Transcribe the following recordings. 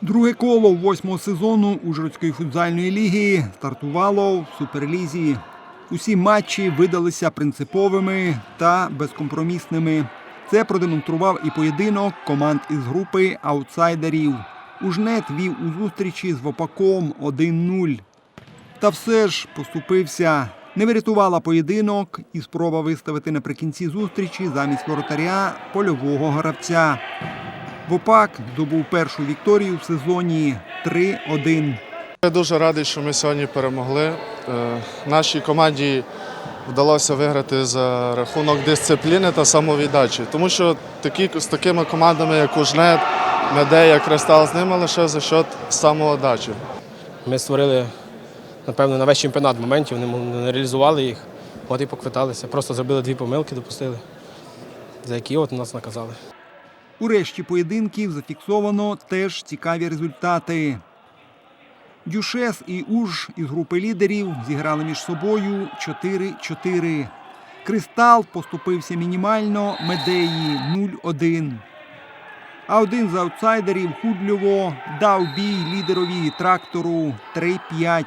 Друге коло восьмого сезону Ужгородської футзальної ліги стартувало в суперлізі. Усі матчі видалися принциповими та безкомпромісними. Це продемонстрував і поєдинок команд із групи аутсайдерів. Ужнет вів у зустрічі з Вопаком 1-0. Та все ж поступився. Не врятувала поєдинок і спроба виставити наприкінці зустрічі замість воротаря польового гравця. Вопак здобув першу вікторію в сезоні 3-1. Я дуже радий, що ми сьогодні перемогли. Е, Нашій команді вдалося виграти за рахунок дисципліни та самовіддачі. Тому що такі, з такими командами, як Ужнет, Медея, Кристал, з ними лише за счет самовіддачі. Ми створили, напевно, на весь чемпіонат моментів, не реалізували їх, от і поквиталися. Просто зробили дві помилки, допустили, за які от нас наказали. У решті поєдинків зафіксовано теж цікаві результати. Дюшес і Уж із групи лідерів зіграли між собою 4-4. Кристал поступився мінімально Медеї 0-1. А один з аутсайдерів Худльово дав бій лідерові трактору 3-5.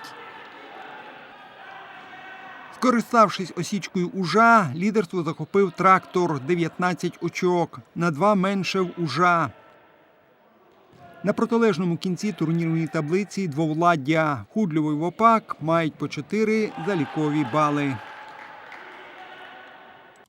Скориставшись осічкою ужа, лідерство захопив трактор 19 очок, на два менше в ужа. На протилежному кінці турнірної таблиці двовладдя Худльово Вопак мають по 4 залікові бали.